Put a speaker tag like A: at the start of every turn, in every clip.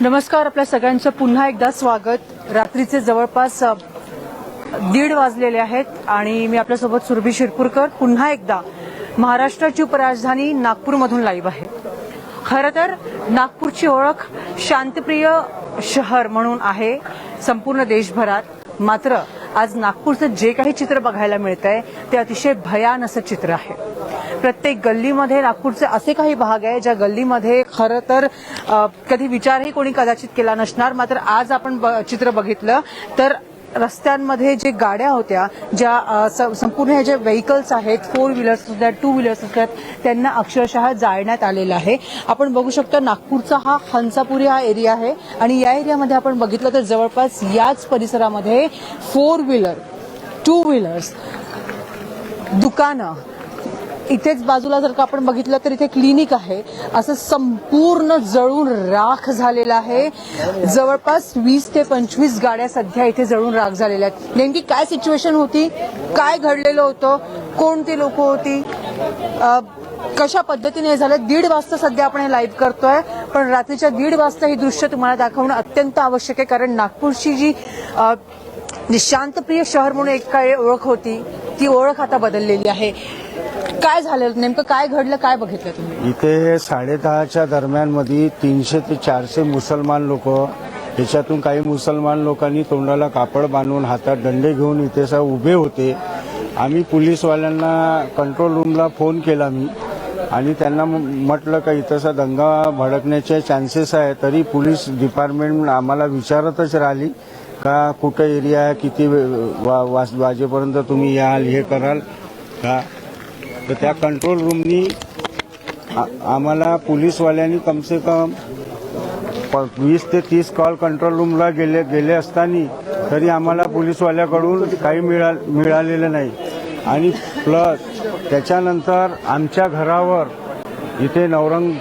A: नमस्कार आपल्या सगळ्यांचं पुन्हा एकदा स्वागत. रात्रीचे जवळपास दीड वाजलेले आहेत आणि मी आपल्यासोबत सुरभी शिरपूरकर. पुन्हा एकदा महाराष्ट्राची उपराजधानी नागपूरमधून लाईव्ह आहे. खरं तर नागपूरची ओळख शांतप्रिय शहर म्हणून आहे संपूर्ण देशभरात. मात्र आज नागपूरचं जे काही चित्र बघायला मिळत आहे ते अतिशय भयान असं चित्र आहे. प्रत्येक गल्लीमध्ये नागपूरचे असे काही भाग आहे ज्या गल्लीमध्ये खरं तर कधी विचारही कोणी कदाचित केला नसणार. मात्र आज आपण ब- चित्र बघितलं तर रस्त्यांमध्ये जे गाड्या होत्या ज्या संपूर्ण हे जे व्हेकल्स आहेत फोर व्हीलर्स असतात टू व्हीलर्स असतात त्यांना अक्षरशः जाळण्यात आलेलं आहे. आपण बघू शकतो नागपूरचा हा हंसापुरी हा एरिया आहे. आणि या एरियामध्ये आपण बघितलं तर जवळपास याच परिसरामध्ये फोर व्हीलर टू व्हीलर्स दुकानं इथेच बाजूला जर का आपण बघितलं तर इथे क्लिनिक आहे. असं संपूर्ण जळून राख झालेलं आहे. जवळपास वीस ते पंचवीस गाड्या सध्या इथे जळून राख झालेल्या आहेत. नेमकी काय सिच्युएशन होती? काय घडलेलं होतं? कोणती लोक होती? कशा पद्धतीने हे झालं? दीड वाजता सध्या आपण हे लाईव्ह करतोय. पण रात्रीच्या दीड वाजता ही दृश्य तुम्हाला दाखवणं अत्यंत आवश्यक आहे. कारण नागपूरची जी जी शांतप्रिय शहर म्हणून एक काय ओळख होती ती ओळख आता बदललेली आहे. काय झालं? नेमकं काय घडलं? काय बघितलं तुम्ही?
B: इथे साडेदहाच्या दरम्यानमध्ये तीनशे ते चारशे मुसलमान लोक याच्यातून काही मुसलमान लोकांनी तोंडाला कापड बांधून हातात दंडे घेऊन इथे स उभे होते. आम्ही पोलीसवाल्यांना कंट्रोल रूमला फोन केला मी. आणि त्यांना म- म्हटलं का इथंसा दंगा भडकण्याचे चान्सेस आहे तरी पोलीस डिपार्टमेंट आम्हाला विचारतच राहिली का कुठं एरिया आहे किती वे- वा- वाज- वाजेपर्यंत तुम्ही याल हे कराल का? तर त्या कंट्रोल रूमनी आम्हाला पोलीसवाल्यांनी कमसे कम प- वीस ते तीस कॉल कंट्रोल रूमला गेले गेले असताना तरी आम्हाला पोलीसवाल्याकडून काही मिळा मिळालेलं नाही. आणि प्लस त्याच्यानंतर आमच्या घरावर इथे नवरंग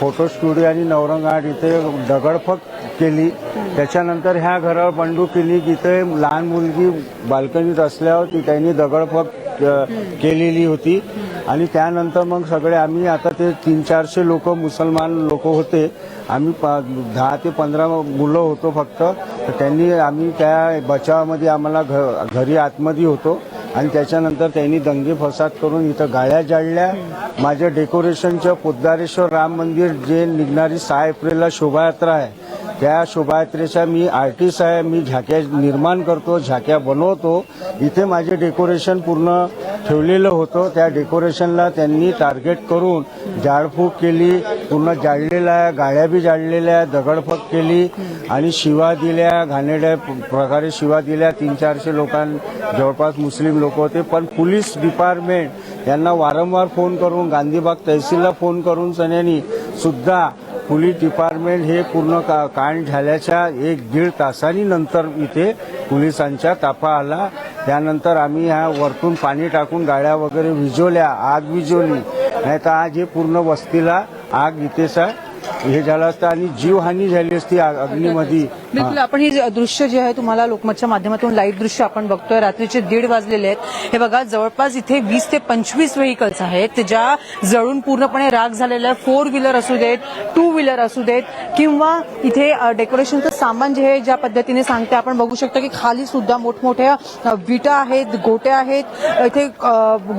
B: फोटो स्टुडिओ आणि नवरंग आर्ट इथे दगडफक केली. त्याच्यानंतर ह्या घरावर बंडू केली की इथे लहान मुलगी बाल्कनीत असल्यावर ती त्यांनी दगडफक केलेली होती. आणि त्यानंतर मग सगळे आम्ही आता ते तीन चारशे लोक मुसलमान लोक होते. आम्ही प- दहा ते पंधरा मुलं होतो फक्त. तर त्यांनी आम्ही त्या बचावामध्ये आम्हाला घ घरी आतमध्ये होतो. आणि त्याच्यानंतर त्यांनी दंगे फसाद करून इथं गाळ्या जाळल्या. माझ्या डेकोरेशनच्या पोद्दारेश्वर राम मंदिर जे निघणारी सहा एप्रिलला शोभायात्रा आहे. त्या शोभायात्रेच्या मी आर्टिस्ट आहे मी झाक्या निर्माण करतो झाक्या बनवतो. इथे माझे डेकोरेशन पूर्ण ठेवलेलं होतं. त्या डेकोरेशनला त्यांनी टार्गेट करून जाळफूक केली पूर्ण जाळलेल्या आहे गाड्या बी जाळलेल्या आहे दगडफक केली आणि शिवा दिल्या घाणेरड्या प्रकारे शिवा दिल्या. तीन चारशे लोकां जवळपास मुस्लिम लोक होते. पण पोलीस डिपार्टमेंट यांना वारंवार फोन करून गांधीबाग तहसीलला फोन करून सन्यानी सुद्धा पोलीस डिपार्टमेंट हे पूर्ण का कांड झाल्याच्या एक दीड तासांनी नंतर इथे पोलिसांच्या ताफा आला. त्यानंतर आम्ही ह्या वरतून पाणी टाकून गाड्या वगैरे विजवल्या आग विजवली. नाही तर आज हे पूर्ण वस्तीला आग इथेचा हे झालं असतं आणि जीवहानी झाली असती अग्नीमध्ये.
A: बिलकुल आपण ही दृश्य जे आहे तुम्हाला लोकमतच्या माध्यमातून लाईव्ह दृश्य आपण बघतोय. रात्रीचे दीड वाजलेले आहेत. हे बघा जवळपास इथे वीस ते पंचवीस व्हेकल्स आहेत ज्या जळून पूर्णपणे राग झालेल्या फोर व्हीलर असू देत टू व्हीलर असू देत किंवा इथे डेकोरेशनचं सामान जे आहे ज्या पद्धतीने सांगते आपण बघू शकतो की खाली सुद्धा मोठमोठ्या विटा आहेत गोट्या आहेत. इथे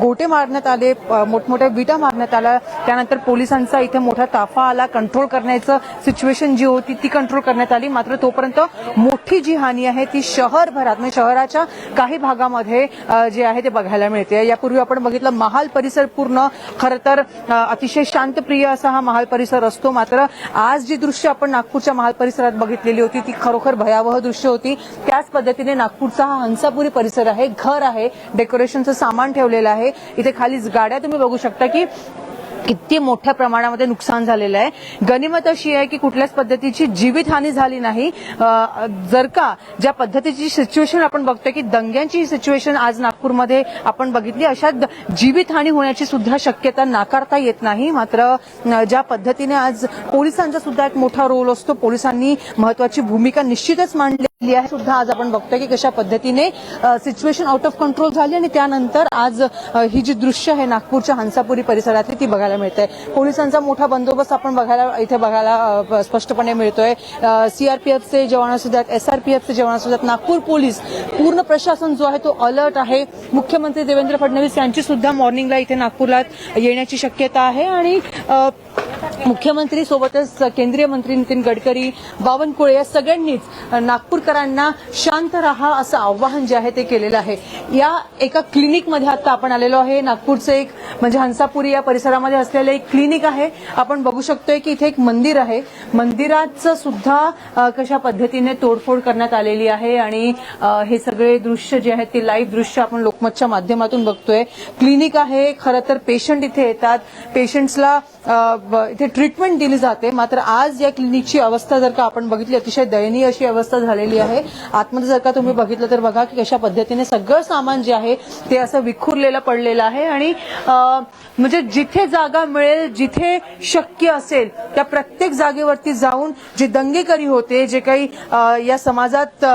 A: गोटे मारण्यात आले मोठमोठ्या विटा मारण्यात आल्या. त्यानंतर पोलिसांचा इथे मोठा ताफा आला. कंट्रोल करण्याचं सिच्युएशन जी होती ती कंट्रोल करण्यात आली. मात्र तोपर्यंत मोठी जी हानी आहे ती शहरभरात म्हणजे शहराच्या काही भागामध्ये जे आहे ते बघायला मिळते. यापूर्वी आपण बघितलं महाल परिसर पूर्ण खरं तर अतिशय शांतप्रिय असा हा महाल परिसर असतो. मात्र आज जी दृश्य आपण नागपूरच्या महाल परिसरात बघितलेली होती ती खरोखर भयावह दृश्य होती. त्याच पद्धतीने नागपूरचा हा हंसापुरी परिसर आहे घर आहे डेकोरेशनचं सामान ठेवलेलं आहे. इथे खाली गाड्या तुम्ही बघू शकता की किती मोठ्या प्रमाणामध्ये नुकसान झालेलं आहे. गनिमत अशी आहे की कुठल्याच पद्धतीची जीवितहानी झाली नाही. जर का ज्या पद्धतीची सिच्युएशन आपण बघतोय की दंग्यांची सिच्युएशन आज नागपूरमध्ये आपण बघितली अशा जीवितहानी होण्याची सुद्धा शक्यता नाकारता येत नाही. मात्र ज्या पद्धतीने आज पोलिसांचा सुद्धा एक मोठा रोल असतो पोलिसांनी महत्वाची भूमिका निश्चितच मांडलेली आहे. सुद्धा आज आपण बघतोय की कशा पद्धतीने सिच्युएशन आउट ऑफ कंट्रोल झाली आणि त्यानंतर आज ही जी दृश्य आहे नागपूरच्या हंसापुरी परिसरातली ती बघायला मिळते पोलिसांचा मोठा बंदोबस्त आपण बघायला इथे बघायला स्पष्टपणे मिळतोय. सीआरपीएफचे जवान असू द्यात एसआरपीएफचे जवान असू द्यात नागपूर पोलीस पूर्ण प्रशासन जो आहे तो अलर्ट आहे. मुख्यमंत्री देवेंद्र फडणवीस यांची सुद्धा मॉर्निंगला इथे नागपूरला येण्याची शक्यता आहे आणि मुख्यमंत्री सोबतच केंद्रीय मंत्री नितीन गडकरी बावनकुळे या सगळ्यांनीच नागपूरकरांना शांत राहा असं आवाहन जे आहे ते केलेलं आहे. या एका क्लिनिकमध्ये आता आपण आलेलो आहे. नागपूरचं एक म्हणजे हंसापुरी या परिसरामध्ये असलेलं एक क्लिनिक आहे. आपण बघू शकतोय की इथे एक मंदिर आहे. मंदिराचं सुद्धा कशा पद्धतीने तोडफोड करण्यात आलेली आहे आणि हे सगळे दृश्य जे आहेत ते लाईव्ह दृश्य आपण लोकमतच्या माध्यमातून बघतोय. क्लिनिक आहे खरं तर पेशंट इथे येतात. पेशंट्सला इथे ट्रीटमेंट दिली जाते. मात्र आज या क्लिनिकची अवस्था जर का आपण बघितली अतिशय दयनीय अशी अवस्था झालेली आहे. आतमध्ये जर का तुम्ही बघितलं तर बघा की कशा पद्धतीने सगळं सामान जे आहे ते असं विखुरलेलं पडलेलं आहे. आणि म्हणजे जिथे जागा मिळेल जिथे शक्य असेल त्या प्रत्येक जागेवरती जाऊन जे दंगेकरी होते जे काही या समाजात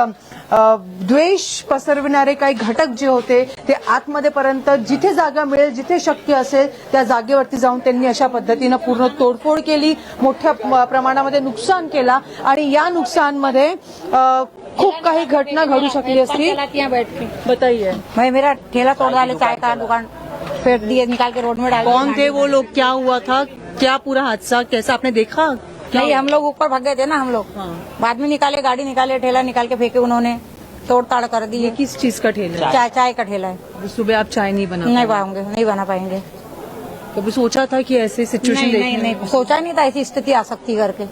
A: द्वेष पसरविणारे काही घटक जे होते ते आतमध्ये पर्यंत जिथे जागा मिळेल जिथे शक्य असेल त्या जागेवरती जाऊन त्यांनी अशा पद्धतीनं पूर्ण तोडफोड केली मोठ्या प्रमाणामध्ये नुकसान केला आणि या नुकसानमध्ये खूप काही घटना घडू शकली असती.
C: हैं बैठ के
A: बताइए।
C: मैं मेरा ठेला तोड़ डाले चाय का दुकान फेंक दिए निकाल के रोड में डाल
A: कौन थे वो लोग? क्या हुआ था? क्या पूरा हादसा? कैसा? आपने देखा?
C: नहीं हम लोग ऊपर भाग गए थे ना हम लोग।
A: हाँ।
C: बाद में निकाले गाड़ी निकाले ठेला निकाल के फेंके उन्होंने तोड़ ताड़ कर
A: ये
C: दिए
A: किस चीज़ का ठेला है?
C: चाय चाय का ठेला है।
A: सुबह आप चाय नहीं बना
C: नहीं। पाएँगे नहीं बना पाएँगे।
A: कभी सोचा था कि ऐसे सिचुएशन
C: नहीं नहीं नहीं सोचा नहीं था ऐसी स्थिति आ सकती करके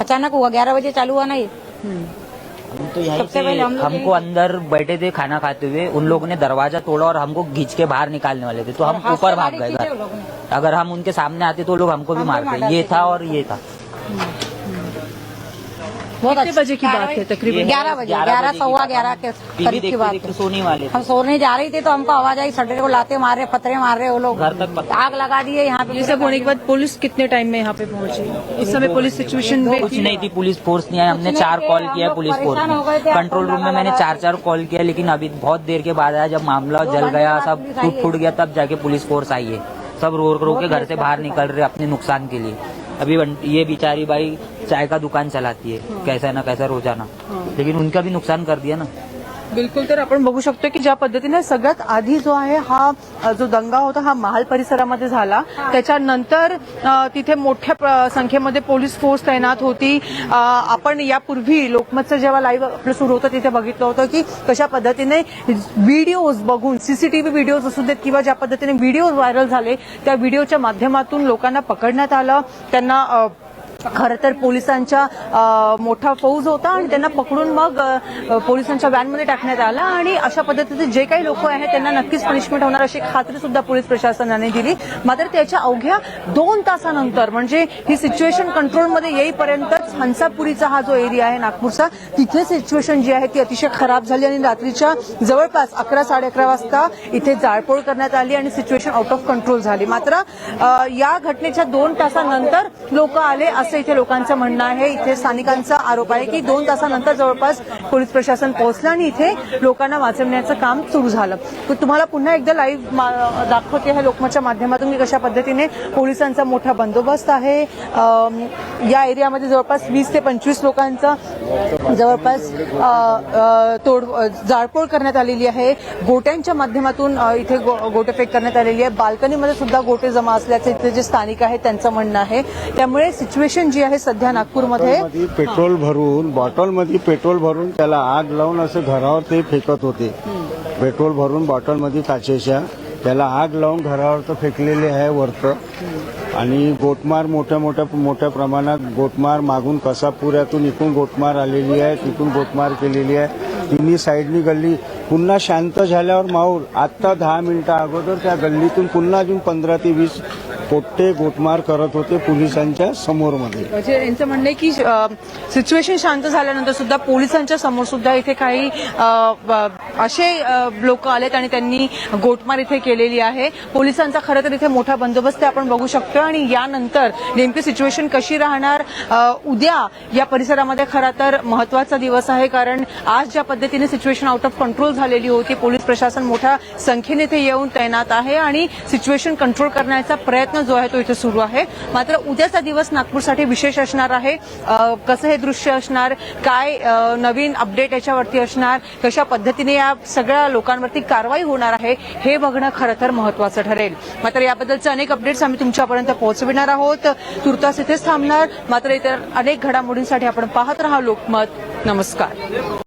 C: अचानक हुआ ग्यारह बजे चालू हुआ ना ये।
D: हम तो यहीं
C: सबसे
D: से
C: पहले हम
D: हमको अंदर बैठे थे खाना खाते हुए उन लोगों ने दरवाज़ा तोड़ा और हमको घींच के बाहर निकालने वाले थे। तो हम ऊपर भाग गए। अगर हम उनके सामने आते तो लोग हमको भी मारते। ये था और ये था।
C: बहुत अच्छा-
A: बजे की बात है? तकरीबन
C: ग्यारह बजे ग्यारह सवा ग्यारह के करीब की बात है।
D: सोने वाले
C: हम सोने जा रही थी तो हमको आवाज़ आई सटरे को लाते मार रहे पत्थरे मार रहे वो लोग
D: घर तक
C: आग लगा दिए यहाँ पे
A: ये सब होने के बाद पुलिस कितने टाइम में यहाँ पे पहुँची? इस समय पुलिस सिचुएशन में
D: कुछ नहीं। थी पुलिस फोर्स नहीं आई। हमने चार कॉल किया पुलिस फोर्स
C: हो
D: ने कंट्रोल रूम में मैंने चार चार कॉल किया लेकिन अभी बहुत देर के बाद आया जब मामला जल गया सब टूट फूट गया तब जाके पुलिस फोर्स आई है। सब रो रो के घर से बाहर निकल रहे अपने नुकसान के लिए। अभी ये बेचारी बाई चाय का दुकान चलाती है कैसा ना कैसा रोजाना। लेकिन उनका भी नुकसान कर दिया ना।
A: बिलकुल तर आपण बघू शकतो की ज्या पद्धतीने सगळ्यात आधी जो आहे हा जो दंगा होता हा महाल परिसरामध्ये झाला. त्याच्यानंतर तिथे मोठ्या संख्येमध्ये पोलीस फोर्स तैनात होती. आपण यापूर्वी लोकमतचं जेव्हा लाईव्ह आपलं सुरू होतं तिथे बघितलं होतं की कशा पद्धतीने व्हिडिओज बघून सीसीटीव्ही व्हिडिओज असू देत किंवा ज्या पद्धतीने व्हिडिओज व्हायरल झाले त्या व्हिडिओच्या माध्यमातून लोकांना पकडण्यात आलं. त्यांना खरं तर पोलिसांच्या मोठा फौज होता आणि त्यांना पकडून मग पोलिसांच्या व्हॅनमध्ये टाकण्यात आला आणि अशा पद्धतीचे जे काही लोक आहेत त्यांना नक्कीच पनिशमेंट होणार अशी खात्री सुद्धा पोलीस प्रशासनाने दिली. मात्र त्याच्या अवघ्या दोन तासानंतर म्हणजे ही सिच्युएशन कंट्रोलमध्ये येईपर्यंतच हंसापुरीचा हा जो एरिया आहे नागपूरचा तिथे सिच्युएशन जी आहे ती अतिशय खराब झाली आणि रात्रीच्या जवळपास अकरा साडे अकरा वाजता इथे जाळपोळ करण्यात आली आणि सिच्युएशन आउट ऑफ कंट्रोल झाली. मात्र या घटनेच्या दोन तासानंतर लोक आले असं इथे लोकांचं म्हणणं आहे. इथे स्थानिकांचा आरोप आहे की दोन तासानंतर जवळपास पोलीस प्रशासन पोहोचलं आणि इथे लोकांना वाचवण्याचं काम सुरू झालं. तर तुम्हाला पुन्हा एकदा लाईव्ह दाखवते आहे लोकमतच्या माध्यमातून की कशा पद्धतीने पोलिसांचा मोठा बंदोबस्त आहे. या एरियामध्ये जवळपास वीस ते पंचवीस लोकांचा जवळपास तोड जाळपोळ करण्यात आलेली आहे. गोट्यांच्या माध्यमातून इथे गो- गोटेफेक करण्यात आलेली आहे. बाल्कनीमध्ये सुद्धा गोटे जमा असल्याचं इथे जे स्थानिक आहेत त्यांचं म्हणणं आहे. त्यामुळे सिच्युएशन जी आहे सध्या नागपूरमध्ये.
B: मध्ये पेट्रोल भरून बॉटलमध्ये पेट्रोल भरून त्याला आग लावून असं घरावर ते फेकत होते. पेट्रोल भरून बॉटलमध्ये काचेच्या त्याला आग लावून घरावर तर फेकलेले आहे वरतं. आणि गोटमार मोठ्या मोठ्या मोठ्या प्रमाणात गोटमार मागून कसापुऱ्यातून इकडून गोटमार आलेली आहे तिथून गोटमार केलेली आहे. तिन्ही साईडनी गल्ली पुन्हा शांत झाल्यावर माऊल आत्ता दहा मिनिटं अगोदर त्या गल्लीतून पुन्हा अजून पंधरा ते वीस पोट्टे गोटमार करत होते पोलिसांच्या समोरमध्ये.
A: म्हणजे यांचं म्हणणं आहे की सिच्युएशन शांत झाल्यानंतर सुद्धा पोलिसांच्या समोर सुद्धा इथे काही असे लोक आलेत आणि त्यांनी गोटमार इथे केलेली आहे. पोलिसांचा खरं तर इथे मोठा बंदोबस्त आपण बघू शकतो आणि यानंतर नेमकी सिच्युएशन कशी राहणार? उद्या या परिसरामध्ये खरा तर महत्त्वाचा दिवस आहे कारण आज ज्या पद्धतीने सिच्युएशन आउट ऑफ कंट्रोल झालेली होती पोलीस प्रशासन मोठ्या संख्येने इथे येऊन तैनात आहे आणि सिच्युएशन कंट्रोल करण्याचा प्रयत्न जो आहे तो इथे सुरू आहे. मात्र उद्याचा दिवस नागपूरसाठी विशेष असणार आहे. कसं हे दृश्य असणार? काय नवीन अपडेट याच्यावरती असणार? कशा पद्धतीने या या सगळ्या लोकांवरती कारवाई होणार आहे हे बघणं खरं तर महत्वाचं ठरेल. मात्र याबद्दलचे अनेक अपडेट्स आम्ही तुमच्यापर्यंत पोहोचविणार आहोत. तुर्तास इथेच थांबणार. मात्र इतर अनेक घडामोडींसाठी आपण पाहत राहा लोकमत. नमस्कार.